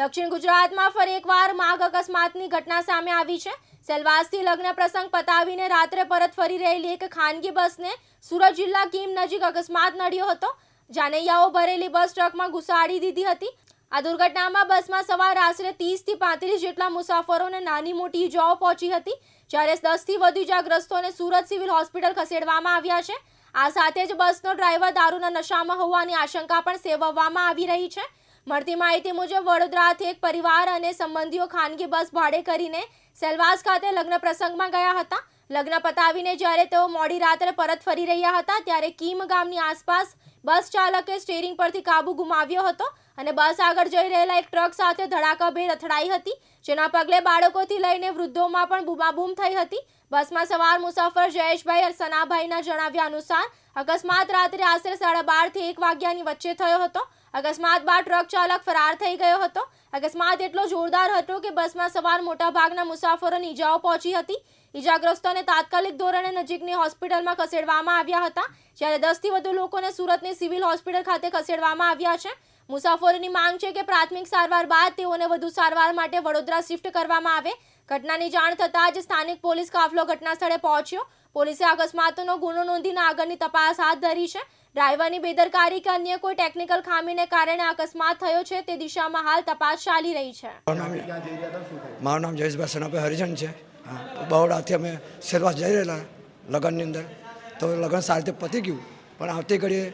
દક્ષિણ ગુજરાતમાં ફરી એકવાર માગ અકસ્માતની ઘટના સામે આવી છે. સેલવાસથી લગ્ન પ્રસંગ પતાવીને રાત્રે પરત ફરી રહેલી એક ખાનગી બસને સુરત જિલ્લા કીમ નજીક અકસ્માત નડ્યો હતો. જાનૈયાઓ ભરેલી બસ ટ્રકમાં ઘુસાડી દીધી હતી. આ દુર્ઘટનામાં બસમાં સવાર આશરે ત્રીસથી પાંત્રીસ જેટલા મુસાફરોને નાની મોટી ઇજાઓ પહોંચી હતી. જ્યારે દસથી વધુ ઇજાગ્રસ્તોને સુરત સિવિલ હોસ્પિટલ ખસેડવામાં આવ્યા છે. આ સાથે જ બસનો ડ્રાઈવર દારૂના નશામાં હોવાની આશંકા પણ સેવવામાં આવી રહી છે. મળતી માહિતી મુજબ, વડોદરાથી એક પરિવાર અને સંબંધીઓ ખાનગી બસ ભાડે કરીને સેલવાસ ખાતે લગ્ન પ્રસંગમાં ગયા હતા. લગ્ન પતાવીને જ્યારે તેઓ મોડી રાત્રે પરત ફરી રહ્યા હતા, ત્યારે કીમ ગામની આસપાસ બસ ચાલકે સ્ટેરિંગ પરથી કાબુ ગુમાવ્યો હતો અને બસ આગળ જઈ રહેલા એક ટ્રક સાથે ધડાકાભેર અથડાઈ હતી, જેના પગલે બાળકોથી લઈને વૃદ્ધોમાં પણ બૂમાબૂમ થઈ હતી. બસમાં સવાર મુસાફર જયેશભાઈ સનાભાઈના જણાવ્યા અનુસાર, અકસ્માત રાત્રે આશરે સાડા બારથી એક વાગ્યાની વચ્ચે થયો હતો. અકસ્માત બાદ ટ્રક ચાલક ફરાર થઈ ગયો હતો. અકસ્માત એટલો જોરદાર હતો કે બસમાં સવાર મોટાભાગના મુસાફરોને ઈજાઓ પહોંચી હતી. ઈજાગ્રસ્તોને તાત્કાલિક ધોરણે નજીકની હોસ્પિટલમાં ખસેડવામાં આવ્યા હતા. જ્યારે દસથી વધુ લોકોને સુરતની સિવિલ હોસ્પિટલ ખાતે ખસેડવામાં આવ્યા છે. મુસાફરોની માંગ છે કે પ્રાથમિક સારવાર બાદ તેઓને વધુ સારવાર માટે વડોદરા શિફ્ટ કરવામાં આવે. ઘટનાની જાણ થતાં જ સ્થાનિક પોલીસ કાફલો ઘટના સ્થળે પહોંચ્યો. પોલીસે અકસ્માતનો ગુનો નોંધીને આગળની તપાસ હાથ ધરી છે. ડ્રાઈવરની બેદરકારી કે અન્ય કોઈ ટેકનિકલ ખામીને કારણે અકસ્માત થયો છે તે દિશામાં હાલ તપાસ ચાલી રહી છે. મારું નામ જયેશભાઈ સનાભાઈ હરિજન છે. બહોળાથી અમે શેરવાસ જઈ રહેલા લગ્નની અંદર. તો લગ્ન સારી રીતે પતી ગયું. પણ આવતી ઘડીએ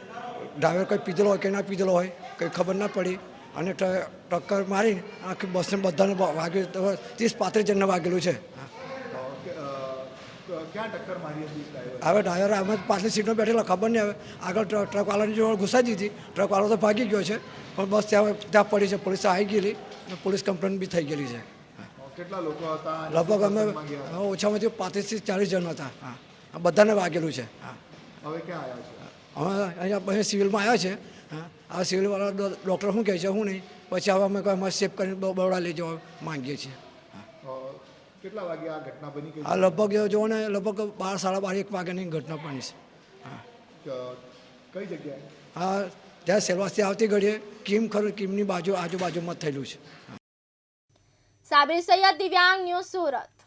ડ્રાઈવર કંઈ પીધેલો હોય કે ના પીધેલો હોય કંઈ ખબર ના પડી અને ટક્કર મારી આખી બસને બધાને વાગ્યું ત્રીસ પાંત્રીસ જણને વાગેલું છે. હવે ડ્રાઈવર અમે પાછલી સીટમાં બેઠેલા ખબર નહીં હવે. આગળ ટ્રક ટ્રકવાળાની જોડે ઘુસાઈ દીધી. ટ્રકવાળો તો ભાગી ગયો છે પણ બસ ત્યાં ત્યાં પડી છે પોલીસ આવી ગયેલી અને પોલીસ કમ્પ્લેન બી થઈ ગયેલી છે. કેટલા લોકો હતા? લગભગ અમે ઓછામાં ઓછું પાંત્રીસથી ચાલીસ જણ હતા. હા. બધાને વાગેલું છે. હા. હવે ક્યાં આવ્યા છે? હવે અહીંયા અહીંયા સિવિલમાં આવ્યા છે. હા આ સિવિલવાળા ડૉક્ટર શું કહે છે શું નહીં. પછી હવે અમે કોઈ સેફ કરીને બરોડા લઈ જવા માંગીએ છીએ. કેટલા વાગે આ ઘટના બની આ લગભગ જુઓ ને લગભગ બાર સાડા બાર એક વાગ્યાની ઘટના બની છે. કઈ જગ્યાએ? હા ત્યાં સેલવાસથી આવતી ઘડીએ કિમ ખરું કિમની બાજુ આજુબાજુમાં થયેલું છે. સાબિર સૈયદ દિવ્યાંગ ન્યૂઝ સુરત.